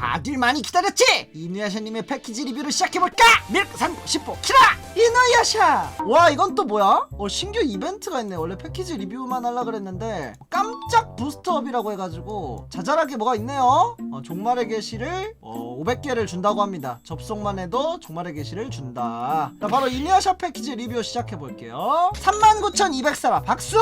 다들 많이 기다렸지? 이누야샤님의 패키지 리뷰를 시작해볼까? 밀크산 10호 키라! 이누야샤! 와 이건 또 뭐야? 어 신규 이벤트가 있네 원래 패키지 리뷰만 하려 그랬는데 깜짝 부스트업이라고 해가지고 자잘하게 뭐가 있네요 어, 종말의 계시를 어, 500개를 준다고 합니다 접속만 해도 종말의 계시를 준다 자 바로 이누야샤 패키지 리뷰 시작해볼게요 39,200사라 박수!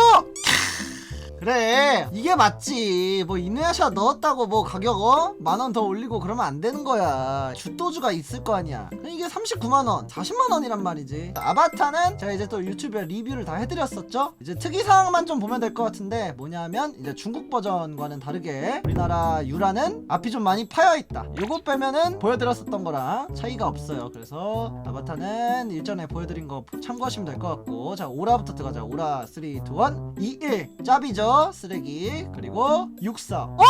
그래 이게 맞지. 뭐 이누야샤 넣었다고 뭐 가격 어? 만 원 더 올리고 그러면 안 되는 거야. 주도주가 있을 거 아니야. 이게 39만원 40만원이란 말이지. 아바타는 제가 이제 또 유튜브에 리뷰를 다 해드렸었죠? 이제 특이사항만 좀 보면 될 것 같은데 뭐냐면 이제 중국 버전과는 다르게 우리나라 유라는 앞이 좀 많이 파여있다. 요거 빼면은 보여드렸었던 거랑 차이가 없어요. 그래서 아바타는 일전에 보여드린 거 참고하시면 될 것 같고 자 오라부터 들어가자. 오라 3, 2, 1 21 짭이죠 쓰레기 그리고 64 어?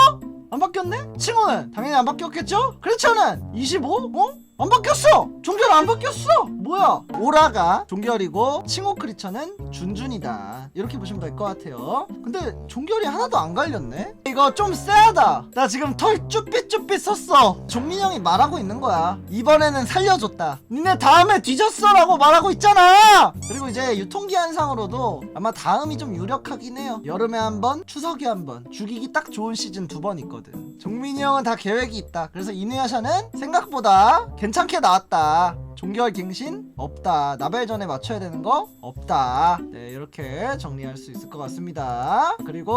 안 바뀌었네? 칭호는 당연히 안 바뀌었겠죠? 크리처는 25? 어? 안 바뀌었어! 종결 안 바뀌었어! 뭐야? 오라가 종결이고 칭호 크리처는 준준이다. 이렇게 보시면 될 것 같아요. 근데 종결이 하나도 안 갈렸네? 이거 좀 쎄하다! 나 지금 털 쭈삣쭈삣 썼어. 종민 형이 말하고 있는 거야. 이번에는 살려줬다. 니네 다음에 뒤졌어! 라고 말하고 있잖아! 그리고 이제 유통기한상으로도 아마 다음이 좀 유력하긴 해요. 여름에 한 번 추석에 한 번. 죽이기 딱 좋은 시즌 두 번 있거든. 종민이 형은 다 계획이 있다. 그래서 이누야샤는 생각보다 괜찮게 나왔다. 종결 갱신? 없다. 나벨전에 맞춰야 되는 거? 없다. 네 이렇게 정리할 수 있을 것 같습니다. 그리고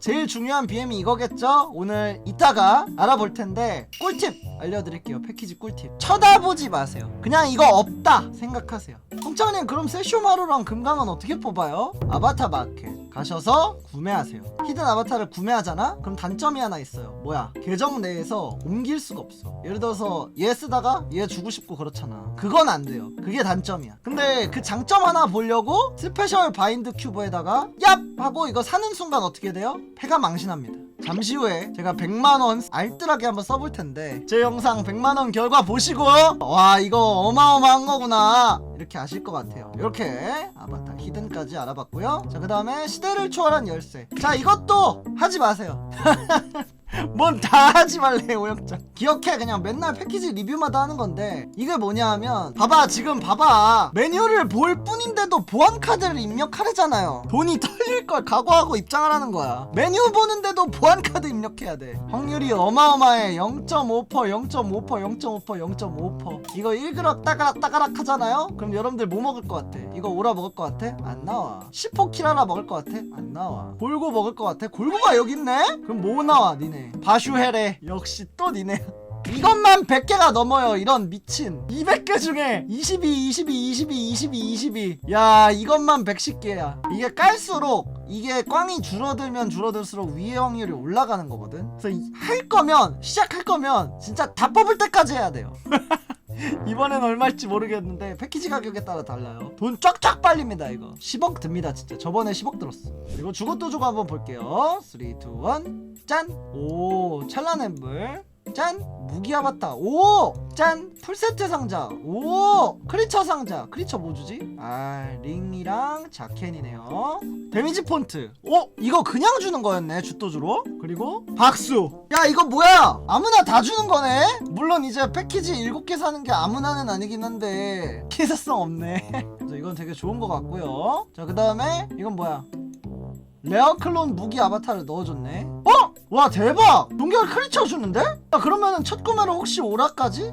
제일 중요한 BM이 이거겠죠? 오늘 이따가 알아볼 텐데 꿀팁 알려드릴게요. 패키지 꿀팁. 쳐다보지 마세요. 그냥 이거 없다 생각하세요. 홍장님 그럼 세쇼마루랑 금강은 어떻게 뽑아요? 아바타 마켓 가셔서 구매하세요. 히든 아바타를 구매하잖아? 그럼 단점이 하나 있어요. 뭐야? 계정 내에서 옮길 수가 없어. 예를 들어서 얘 쓰다가 얘 주고 싶고 그렇잖아. 그건 안 돼요. 그게 단점이야. 근데 그 장점 하나 보려고 스페셜 바인드 큐브에다가 얍! 하고 이거 사는 순간 어떻게 돼요? 패가 망신합니다 잠시 후에 제가 100만원 알뜰하게 한번 써볼 텐데 제 영상 100만원 결과 보시고 와 이거 어마어마한 거구나. 이렇게 아실 것 같아요. 이렇게 아바타 히든까지 알아봤고요. 자 그 다음에 시대를 초월한 열쇠. 자 이것도 하지 마세요 뭔 다 하지 말래 오영장 기억해 그냥 맨날 패키지 리뷰마다 하는 건데. 이게 뭐냐 하면 봐봐 지금 봐봐. 메뉴를 볼 뿐인데도 보안 카드를 입력하래잖아요. 돈이 털릴 걸 각오하고 입장을 하는 거야. 메뉴 보는데도 보안 카드 입력해야 돼. 확률이 어마어마해. 0.5% 0.5% 0.5% 0.5% 이거 1그럭 따가락 따가락 하잖아요? 그럼 여러분들 뭐 먹을 것 같아? 이거 오라 먹을 것 같아? 안 나와. 10호 키라라 먹을 것 같아? 안 나와. 골고 먹을 것 같아? 골고가 여기 있네? 그럼 뭐 나와 니네 바슈헤레. 역시 또 니네. 이것만 100개가 넘어요 이런 미친. 200개 중에 22 22 22 22 22 야 이것만 110개야. 이게 깔수록 이게 꽝이 줄어들면 줄어들수록 위의 확률이 올라가는 거거든. 그래서 이- 할 거면 시작할 거면 진짜 다 뽑을 때까지 해야 돼요 이번엔 얼마일지 모르겠는데 패키지 가격에 따라 달라요. 돈 쫙쫙 빨립니다 이거. 10억 듭니다 진짜. 저번에 10억 들었어. 그리고 주고 또 주고 한번 볼게요. 3 2 1 짠! 오 찰란 앰블 짠! 무기 아바타 오! 짠! 풀세트 상자 오! 크리처 상자 크리처 뭐 주지? 아 링이랑 자켄이네요 데미지 폰트 오! 이거 그냥 주는 거였네 주도주로 그리고 박수 야 이거 뭐야 아무나 다 주는 거네 물론 이제 패키지 7개 사는 게 아무나는 아니긴 한데 기사성 없네 이건 되게 좋은 거 같고요 자그 다음에 이건 뭐야 레어 클론 무기 아바타를 넣어줬네 어? 와 대박! 동결 크리처 주는데? 야 그러면은 첫 구매로 혹시 오라까지?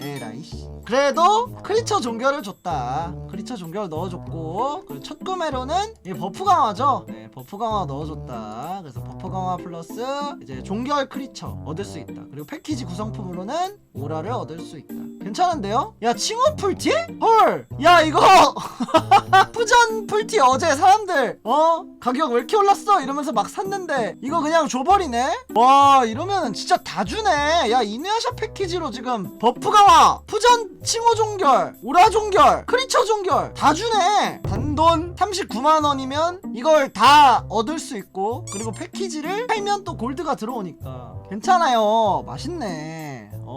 에라이씨. 그래도 크리처 종결을 줬다. 크리처 종결 넣어줬고 그리고 첫 구매로는 이 버프 강화죠? 네 버프 강화 넣어줬다. 그래서 버프 강화 플러스 이제 종결 크리처 얻을 수 있다. 그리고 패키지 구성품으로는 오라를 얻을 수 있다 괜찮은데요? 야 칭호 풀티? 헐! 야 이거 푸전 풀티 어제 사람들 어? 가격 왜 이렇게 올랐어? 이러면서 막 샀는데 이거 그냥 줘버리네? 와 이러면 진짜 다 주네 야 이누야샤 패키지로 지금 버프 강화 푸전 칭호 종결 오라 종결 크리처 종결 다 주네 단돈 39만원이면 이걸 다 얻을 수 있고 그리고 패키지를 팔면 또 골드가 들어오니까 괜찮아요 맛있네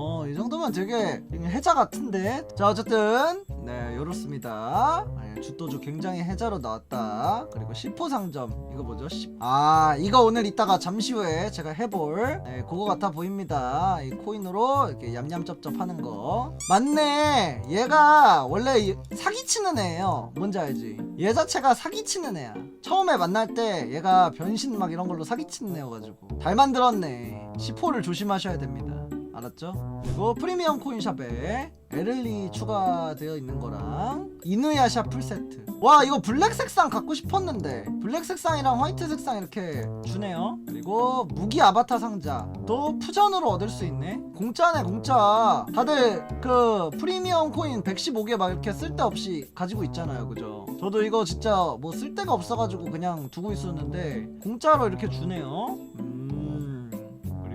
어 이 정도면 되게 해자 같은데? 자 어쨌든 네 요렇습니다. 네, 주도주 굉장히 해자로 나왔다. 그리고 10호 상점 이거 뭐죠? 10... 아 이거 오늘 이따가 잠시 후에 제가 해볼 네, 그거 같아 보입니다. 이 코인으로 이렇게 얌얌쩝쩝 하는 거. 맞네! 얘가 원래 이- 사기치는 애예요. 뭔지 알지? 얘 자체가 사기치는 애야. 처음에 만날 때 얘가 변신 막 이런 걸로 사기치는 애여가지고. 잘 만들었네. 10호를 조심하셔야 됩니다 알았죠? 그리고 프리미엄 코인샵에 에를리 추가되어 있는 거랑 이누야샤 풀세트. 와 이거 블랙 색상 갖고 싶었는데. 블랙 색상이랑 화이트 색상 이렇게 주네요. 그리고 무기 아바타 상자. 또 푸전으로 얻을 수 있네. 공짜네 공짜. 다들 그 프리미엄 코인 115개 막 이렇게 쓸데없이 가지고 있잖아요 그죠? 저도 이거 진짜 뭐 쓸데가 없어가지고 그냥 두고 있었는데 공짜로 이렇게 주네요. 음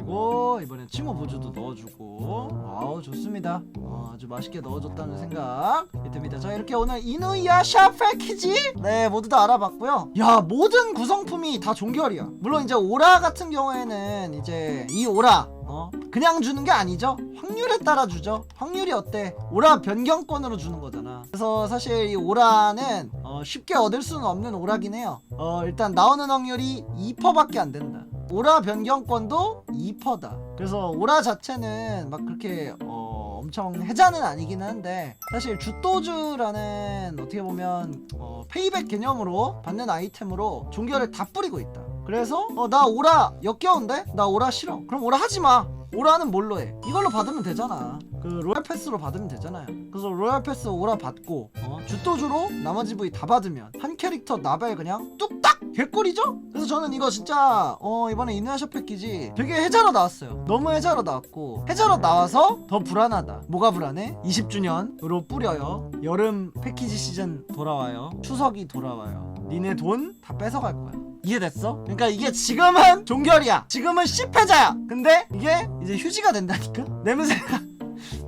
그리고 이번엔 칭호 보조도 넣어주고. 아우 좋습니다. 어, 아주 맛있게 넣어줬다는 생각. 듭니다. 자 이렇게 오늘 이누야샤 패키지? 네 모두 다 알아봤고요. 야 모든 구성품이 다 종결이야. 물론 이제 오라 같은 경우에는 이제 이 오라 어 그냥 주는 게 아니죠. 확률에 따라 주죠. 확률이 어때? 오라 변경권으로 주는 거잖아. 그래서 사실 이 오라는 어, 쉽게 얻을 수는 없는 오라긴 해요. 어 일단 나오는 확률이 2%밖에 안 된다 오라 변경권도 2%다. 그래서 오라 자체는 막 그렇게 어, 엄청 해자는 아니긴 한데 사실 주도주라는 어떻게 보면 어, 페이백 개념으로 받는 아이템으로 종결을 다 뿌리고 있다. 그래서 어, 나 오라 역겨운데? 나 오라 싫어. 그럼 오라 하지 마. 오라는 뭘로 해? 이걸로 받으면 되잖아. 그 로얄 패스로 받으면 되잖아요. 그래서 로얄 패스 오라 받고 어, 주도주로 나머지 부위 다 받으면 한 캐릭터 나벨 그냥 뚝딱 개꿀이죠? 그래서 저는 이거 진짜 어 이번에 이누야샤 패키지 되게 해자로 나왔어요. 너무 해자로 나왔고 해자로 나와서 더 불안하다. 뭐가 불안해? 20주년으로 뿌려요. 여름 패키지 시즌 돌아와요. 추석이 돌아와요. 니네 돈 다 뺏어갈 거야. 이해됐어? 그러니까 이게 지금은 종결이야. 지금은 10패자야. 근데 이게 이제 휴지가 된다니까? 냄새가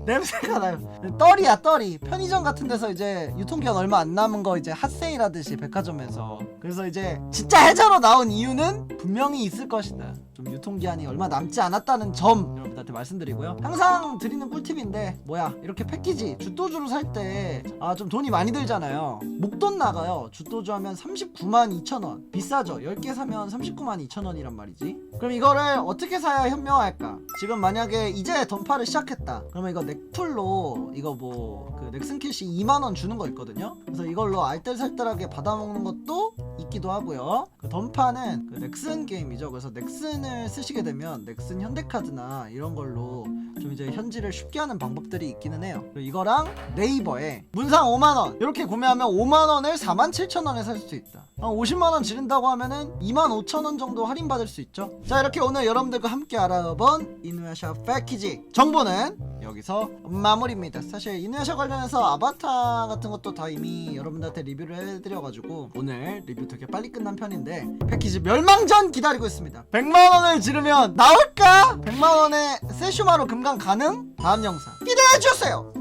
냄새가 나요. 떨이야 떨이. 편의점 같은 데서 이제 유통기한 얼마 안 남은 거 이제 핫세일 하듯이 백화점에서. 그래서 이제 진짜 해자로 나온 이유는 분명히 있을 것이다. 좀 유통기한이 얼마 남지 않았다는 점 여러분들한테 말씀드리고요. 항상 드리는 꿀팁인데 뭐야 이렇게 패키지 주도주로 살 때 아 좀 돈이 많이 들잖아요. 목돈 나가요. 주도주 하면 39만 2천 원. 비싸죠. 10개 사면 39만 2천 원이란 말이지. 그럼 이거를 어떻게 사야 현명할까? 지금 만약에 이제 던파를 시작했다. 그러면 이거 넥풀로 이거 뭐 그 넥슨 캐시 2만 원 주는 거 있거든요. 그래서 이걸로 알뜰살뜰하게 받아먹는 것도 있기도 하고요. 그 던파는 그 넥슨 게임이죠. 그래서 넥슨을 쓰시게 되면 넥슨 현대카드나 이런 걸로 좀 이제 현질을 쉽게 하는 방법들이 있기는 해요. 이거랑 네이버에 문상 5만 원 이렇게 구매하면 5만 원을 4만 7천 원에 살 수 있다. 한 50만 원 지른다고 하면은 2만 5천 원 정도 할인 받을 수 있죠. 자 이렇게 오늘 여러분들과 함께 알아본 이누야샤 패키지 정보는 여기서 마무리입니다. 사실 이누야샤 관련해서 아바타 같은 것도 다 이미 여러분들한테 리뷰를 해드려가지고 오늘 리뷰 되게 빨리 끝난 편인데 패키지 멸망전 기다리고 있습니다. 100만 원을 지르면 나올까? 100만 원에 세슈마로 금강 가능? 다음 영상 기대해 주세요.